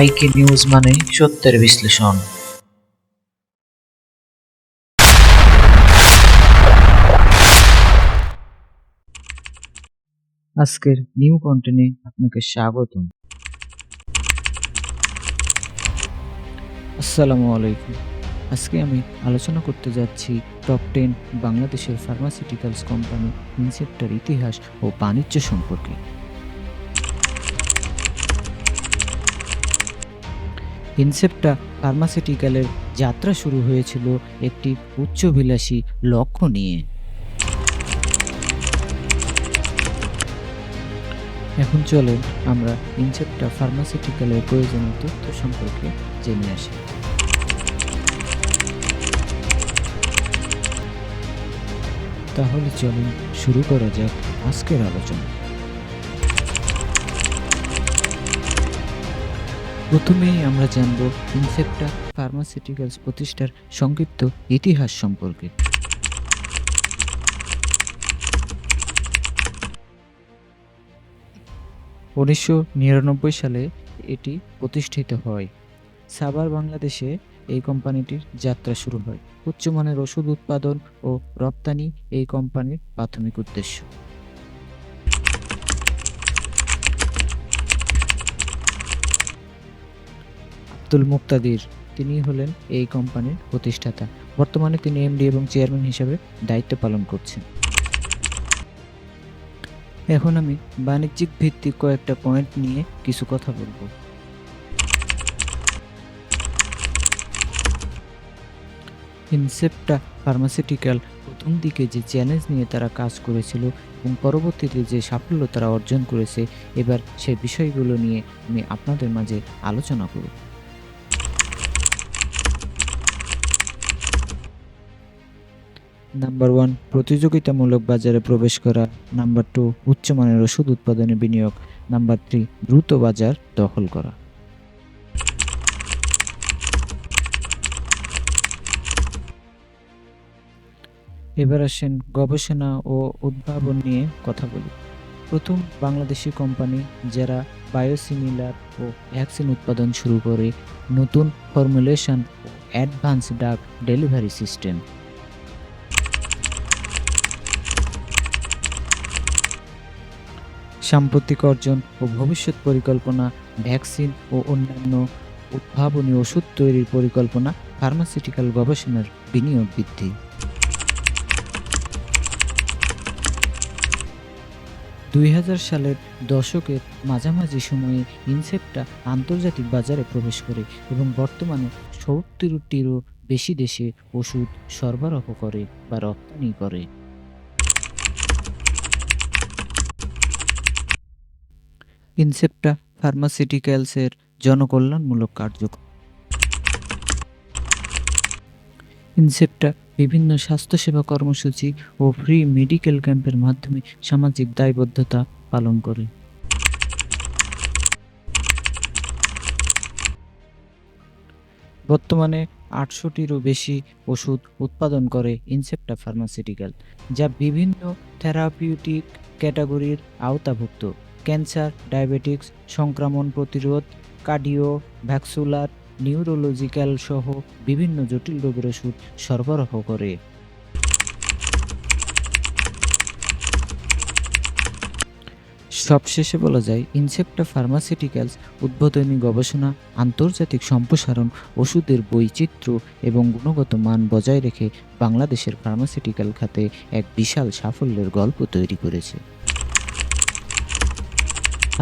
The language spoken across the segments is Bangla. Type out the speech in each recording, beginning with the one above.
আইকে নিউজ মানে সত্যের বিশ্লেষণ। আজকের নিউ কন্টেন্টে আপনাকে স্বাগতম। আসসালামু আলাইকুম। আজকে আমি আলোচনা করতে যাচ্ছি টপ টেন বাংলাদেশের ফার্মাসিউটিক্যালস কোম্পানি ইনসেপ্টার ইতিহাস ও বাণিজ্য সম্পর্কে। ইনসেপ্টা ফার্মাসিউটিক্যালের যাত্রা শুরু হয়েছিল একটি উচ্চবিলাসী লক্ষ্য নিয়ে। এখন চলেন আমরা ইনসেপ্টা ফার্মাসিউটিক্যালের প্রয়োজনীয় তথ্য সম্পর্কে জেনে আসি। তাহলে চলুন শুরু করা যাক আজকের আলোচনা। প্রথমেই আমরা জানব ইনসেপ্টা ফার্মাসিউটিক্যালস প্রতিষ্ঠার সংক্ষিপ্ত ইতিহাস সম্পর্কে। উনিশশো নিরানব্বই সালে এটি প্রতিষ্ঠিত হয়। সাবার বাংলাদেশে এই কোম্পানিটির যাত্রা শুরু হয়। উচ্চমানের ওষুধ উৎপাদন ও রপ্তানি এই কোম্পানির প্রাথমিক উদ্দেশ্য। আব্দুল মুক্তাদির। তিনি হলেন এই কোম্পানির প্রতিষ্ঠাতা। বর্তমানে তিনি এমডি এবং চেয়ারম্যান হিসেবে দায়িত্ব পালন করছেন। এখন আমি বাণিজ্যিক ভিত্তিক কয়েকটা পয়েন্ট নিয়ে কিছু কথা বলব। ইনসেপ্টা ফার্মাসিউটিক্যাল প্রথম দিকে যে চ্যালেঞ্জ নিয়ে তারা কাজ করেছিল এবং পরবর্তীতে যে সাফল্য তারা অর্জন করেছে, এবার সে বিষয়গুলো নিয়ে আমি আপনাদের মাঝে আলোচনা করব। নাম্বার ওয়ান প্রতিযোগিতামূলক বাজারে প্রবেশ করা। নাম্বার টু উচ্চমানের ওষুধ উৎপাদনে বিনিয়োগ। নাম্বার থ্রি দ্রুত বাজার দখল করা। এবার আসেন গবেষণা ও উদ্ভাবন নিয়ে কথা বলি। প্রথম বাংলাদেশি কোম্পানি যারা বায়োসিমিলার ও ভ্যাকসিন উৎপাদন শুরু করে, নতুন ফর্মুলেশন ও অ্যাডভান্স ডাক ডেলিভারি সিস্টেম। সাম্প্রতিক অর্জন ও ভবিষ্যৎ পরিকল্পনা, ভ্যাকসিন ও অন্যান্য উদ্ভাবনী ওষুধ তৈরির পরিকল্পনা ফার্মাসিউটিক্যাল গবেষণার বিনিয়োগ বৃদ্ধি। দুই হাজার সালের দশকের মাঝামাঝি সময়ে ইনসেপ্টা আন্তর্জাতিক বাজারে প্রবেশ করে এবং বর্তমানে সত্তরটিরও বেশি দেশে ওষুধ সরবরাহ করে বা রপ্তানি করে। ইনসেপ্টা ফার্মাসিউটিক্যালসের জনকল্যাণমূলক কার্যক্রম। ইনসেপ্টা বিভিন্ন স্বাস্থ্যসেবা কর্মসূচি ও ফ্রি মেডিকেল ক্যাম্পের মাধ্যমে সামাজিক দায়বদ্ধতা পালন করে। বর্তমানে আটশোটিরও বেশি ওষুধ উৎপাদন করে ইনসেপ্টা ফার্মাসিউটিক্যাল, যা বিভিন্ন থেরাপিউটিক ক্যাটাগরির আওতাভুক্ত। ক্যান্সার, ডায়াবেটিক্স, সংক্রমণ প্রতিরোধ, কার্ডিও, ভ্যাক্সুলার, নিউরোলজিক্যাল সহ বিভিন্ন জটিল রোগের ওষুধ সরবরাহ করে। সবশেষে বলা যায়, ইনসেপ্টা ফার্মাসিউটিক্যালস উদ্বোধনী গবেষণা, আন্তর্জাতিক সম্প্রসারণ, ওষুধের বৈচিত্র্য এবং গুণগত মান বজায় রেখে বাংলাদেশের ফার্মাসিউটিক্যাল খাতে এক বিশাল সাফল্যের গল্প তৈরি করেছে।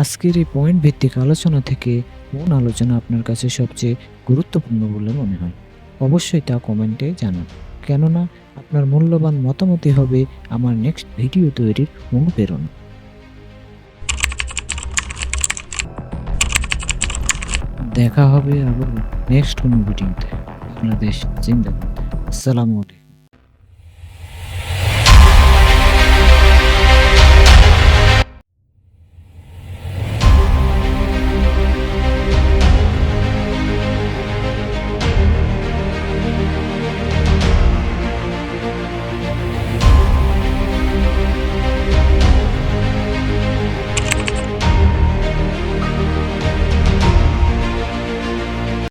আজকের এই পয়েন্ট ভিত্তিক আলোচনা থেকে কোন আলোচনা আপনার কাছে সবচেয়ে গুরুত্বপূর্ণ বলে মনে হয়। অবশ্যই তা কমেন্টে জানান। কেননা, আপনার মূল্যবান মতামতই হবে আমার নেক্সট ভিডিও তৈরির অনুপ্রেরণা। দেখা হবে আবার নেক্সট কোনো ভিডিওতে বাংলাদেশ জিন্দাবাদ। আসসালামু আলাইকুম।